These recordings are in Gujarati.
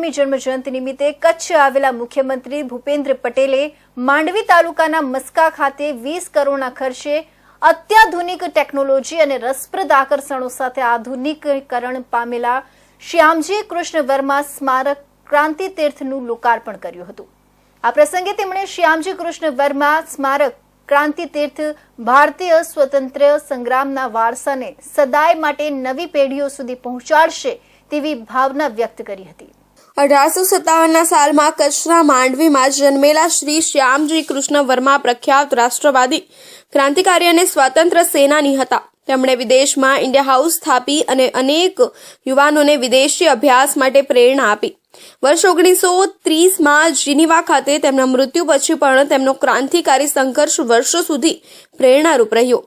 સાઠમી જન્મજયંતિ નિમિત્તે કચ્છ આવેલા મુખ્યમંત્રી ભૂપેન્દ્ર પટેલે માંડવી તાલુકાના મસ્કા ખાતે વીસ કરોડના ખર્ચે અત્યાધુનિક ટેકનોલોજી અને રસપ્રદ આકર્ષણો સાથે આધુનિકીકરણ પામેલા શ્યામજી કૃષ્ણ વર્મા સ્મારક ક્રાંતિ તીર્થનું લોકાર્પણ કર્યું હતું. આ પ્રસંગે તેમણે શ્યામજી કૃષ્ણ વર્મા સ્મારક ક્રાંતિ તીર્થ ભારતીય સ્વતંત્ર સંગ્રામના વારસાને સદાય માટે નવી પેઢીઓ સુધી પહોંચાડશે તેવી ભાવના વ્યક્ત કરી હતી. અઢારસો સત્તાવનના સાલમાં કચ્છના માંડવીમાં જન્મેલા શ્રી શ્યામજી કૃષ્ણ વર્મા પ્રખ્યાત રાષ્ટ્રવાદી ક્રાંતિકારી અને સ્વાતંત્ર્ય સેનાની હતા. તેમણે વિદેશમાં ઇન્ડિયા હાઉસ સ્થાપી અને અનેક યુવાનોને વિદેશી અભ્યાસ માટે પ્રેરણા આપી. વર્ષ ઓગણીસો ત્રીસમાં જીનીવા ખાતે તેમના મૃત્યુ પછી પણ તેમનો ક્રાંતિકારી સંઘર્ષ વર્ષો સુધી પ્રેરણારૂપ રહ્યો.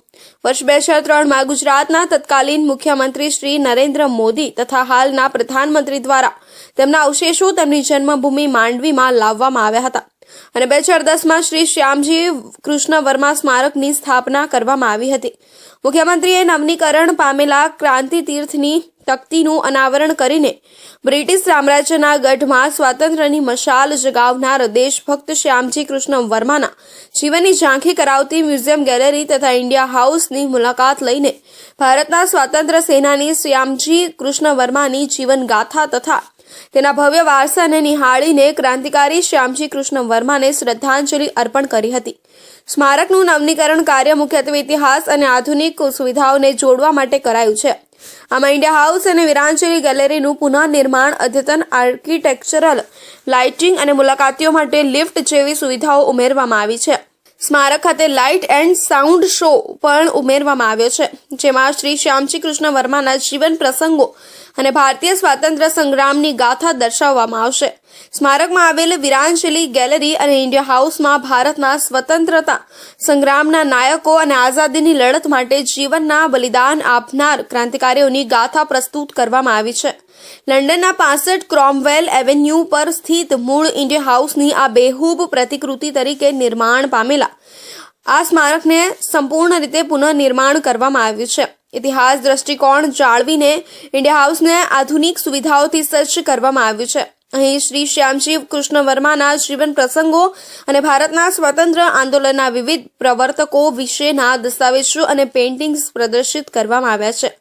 વર્ષ બે હજાર ત્રણમાં ગુજરાતના તત્કાલીન મુખ્યમંત્રી શ્રી નરેન્દ્ર મોદી તથા હાલના પ્રધાનમંત્રી દ્વારા તેમના અવશેષો તેમની જન્મભૂમિ માંડવીમાં લાવવામાં આવ્યા હતા. અને બે હજાર દસમાં શ્રી શ્યામજી કૃષ્ણ વર્મા સ્મારકની સ્થાપના કરવામાં આવી હતી. મુખ્યમંત્રીએ નવનીકરણ પામેલા ક્રાંતિ તીર્થની તકતીનું અનાવરણ કરીને બ્રિટિશ સામ્રાજ્યના ગઢમાં સ્વાતંત્ર્યની મશાલ જગાવનાર દેશભક્ત શ્યામજી કૃષ્ણ વર્માના જીવનની ઝાંખી કરાવતી મ્યુઝિયમ ગેલેરી તથા ઇન્ડિયા હાઉસની મુલાકાત લઈને ભારતના સ્વાતંત્ર્ય સેનાની શ્યામજી કૃષ્ણ વર્માની જીવનગાથા તથા તેના ભવ્ય વારસાને નિહાળીને ક્રાંતિકારી શ્યામજી કૃષ્ણ વર્માને શ્રદ્ધાંજલિ અર્પણ કરી હતી. સ્મારકનું નવનીકરણ કાર્ય મુખ્યત્વે ઇતિહાસ અને આધુનિક સુવિધાઓને જોડવા માટે કરાયું છે. આમાં ઇન્ડિયા હાઉસ અને વિરાંજલી ગેલેરીનું પુનઃનિર્માણ, અદ્યતન, આર્કિટેક્ચરલ લાઇટિંગ અને મુલાકાતીઓ માટે લિફ્ટ જેવી સુવિધાઓ ઉમેરવામાં આવી છે. સ્મારક ખાતે લાઇટ એન્ડ સાઉન્ડ શો પણ ઉમેરવામાં આવ્યો છે, જેમાં શ્રી શ્યામજી કૃષ્ણ વર્માના જીવન પ્રસંગો અને ભારતીય સ્વાતંત્ર્ય સંગ્રામની ગાથા દર્શાવવામાં આવશે. સ્મારકમાં આવેલ વિરાંજલી ગેલેરી અને ઇન્ડિયા હાઉસમાં ભારતના સ્વતંત્રતા સંગ્રામના નાયકો અને આઝાદીની લડત માટે જીવનના બલિદાન આપનાર ક્રાંતિકારીઓની ગાથા પ્રસ્તુત કરવામાં આવી છે. લંડનના પાસઠ ક્રોમવેલ એવેન્યુ પર સ્થિત મૂળ ઇન્ડિયા હાઉસની આ બેહૂબ પ્રતિકૃતિ તરીકે નિર્માણ પામેલા આ સ્મારકને સંપૂર્ણ રીતે પુનઃનિર્માણ કરવામાં આવ્યું છે. ઇતિહાસ દ્રષ્ટિકોણ જાળવીને ઇન્ડિયા હાઉસને આધુનિક સુવિધાઓથી સજ્જ કરવામાં આવ્યું છે. અહીં શ્રી શ્યામજી કૃષ્ણ વર્માના જીવન પ્રસંગો અને ભારતના સ્વતંત્ર આંદોલનના વિવિધ પ્રવર્તકો વિશેના દસ્તાવેજો અને પેઇન્ટિંગ્સ પ્રદર્શિત કરવામાં આવ્યા છે.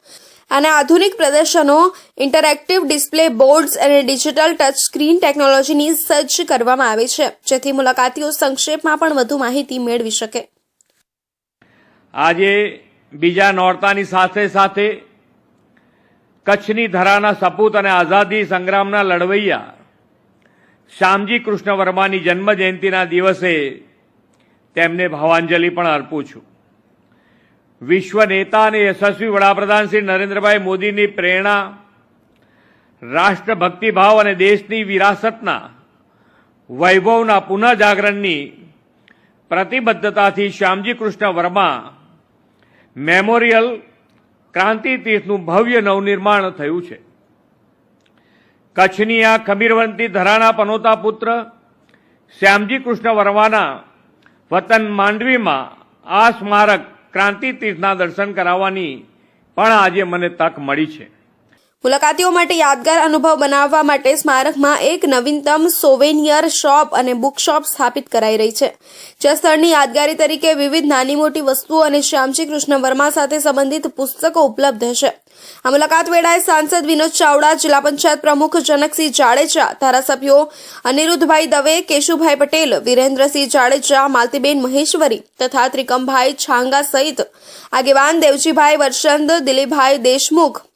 અને આધુનિક પ્રદર્શનો ઇન્ટરેક્ટિવ ડિસ્પ્લે બોર્ડ્સ અને ડિજિટલ ટચ સ્ક્રીન ટેકનોલોજીની સજ્જ કરવામાં આવી છે. જેથી મુલાકાતીઓ સંક્ષેપમાં પણ વધુ માહિતી મેળવી શકે. આજે બીજા નોરતાની સાથે સાથે કચ્છની ધરાના સપૂત અને આઝાદી સંગ્રામના લડવૈયા શ્યામજી કૃષ્ણ વર્માની જન્મજયંતિના દિવસે તેમને ભાવાંજલિ પણ અર્પું છું. વિશ્વ નેતા અને યશસ્વી વડાપ્રધાન શ્રી નરેન્દ્રભાઈ મોદીની પ્રેરણા, રાષ્ટ્રભક્તિભાવ અને દેશની વિરાસતના વૈભવના પુનઃજાગરણની પ્રતિબદ્ધતાથી શ્યામજી કૃષ્ણ વર્મા મેમોરિયલ ક્રાંતિ તીર્થનું ભવ્ય નવનિર્માણ થયું છે. કચ્છની આ ખમીરવંતી ધરાણા પનોતા પુત્ર શ્યામજી કૃષ્ણ વર્માના વતન માંડવીમાં આ સ્મારક ક્રાંતિ તીર્થના દર્શન કરાવવાની પણ આજે મને તક મળી છે. મુલાકાતીઓ માટે યાદગાર અનુભવ બનાવવા માટે સ્મારકમાં એક નવીનતમ સોવેનિયર શોપ અને બુક શોપ સ્થાપિત કરાઈ રહી છે. જે સ્થળની યાદગારી તરીકે વિવિધ નાની મોટી વસ્તુઓ અને શ્યામજી કૃષ્ણ વર્મા સાથે સંબંધિત પુસ્તકો ઉપલબ્ધ હશે. આ મુલાકાત વેળાએ સાંસદ વિનોદ ચાવડા, જિલ્લા પંચાયત પ્રમુખ જનકસિંહ જાડેજા, ધારાસભ્યો અનિરુદ્ધભાઈ દવે, કેશુભાઈ પટેલ, વિરેન્દ્રસિંહ જાડેજા, માલતીબેન મહેશ્વરી તથા ત્રિકમભાઈ છાંગા સહિત આગેવાન દેવજીભાઈ વર્ષંદ દિલીપભાઈ દેશમુખ